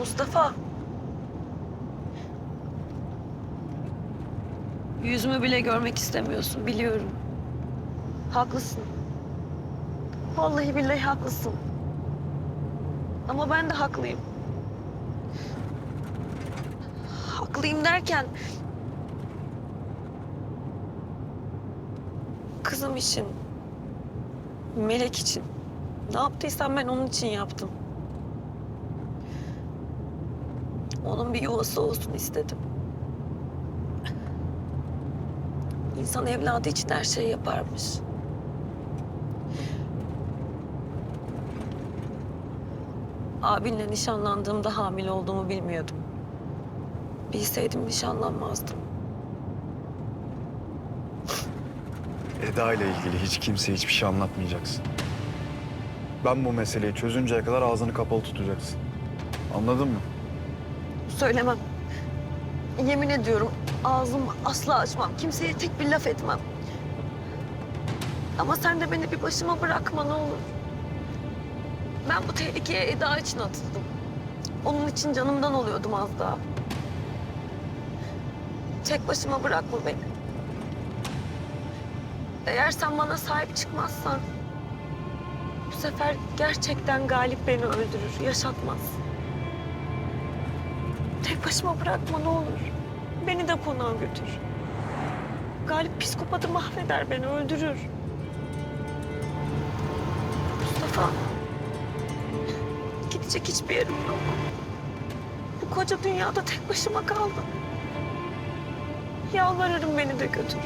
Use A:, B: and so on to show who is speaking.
A: Mustafa. Yüzümü bile görmek istemiyorsun biliyorum. Haklısın. Vallahi billahi haklısın. Ama ben de haklıyım. Haklıyım derken... Kızım için, Melek için. Ne yaptıysam ben onun için yaptım. Onun bir yuvası olsun istedim. İnsan evladı için her şeyi yaparmış. Abinle nişanlandığımda hamile olduğumu bilmiyordum. Bilseydim nişanlanmazdım.
B: Eda ile ilgili hiç kimseye hiçbir şey anlatmayacaksın. Ben bu meseleyi çözünceye kadar ağzını kapalı tutacaksın. Anladın mı?
A: Söylemem. Yemin ediyorum ağzımı asla açmam. Kimseye tek bir laf etmem. Ama sen de beni bir başıma bırakma ne olur. Ben bu tehlikeye Eda için atıldım. Onun için canımdan oluyordum az daha. Tek başıma bırakma beni. Eğer sen bana sahip çıkmazsan... ...bu sefer gerçekten Galip beni öldürür, yaşatmaz. Tek başıma bırakma ne olur. Beni de konağa götür. Galip psikopatı mahveder beni, öldürür. Mustafa. Gidecek hiçbir yerim yok. Bu koca dünyada tek başıma kaldım. Yalvarırım beni de götür.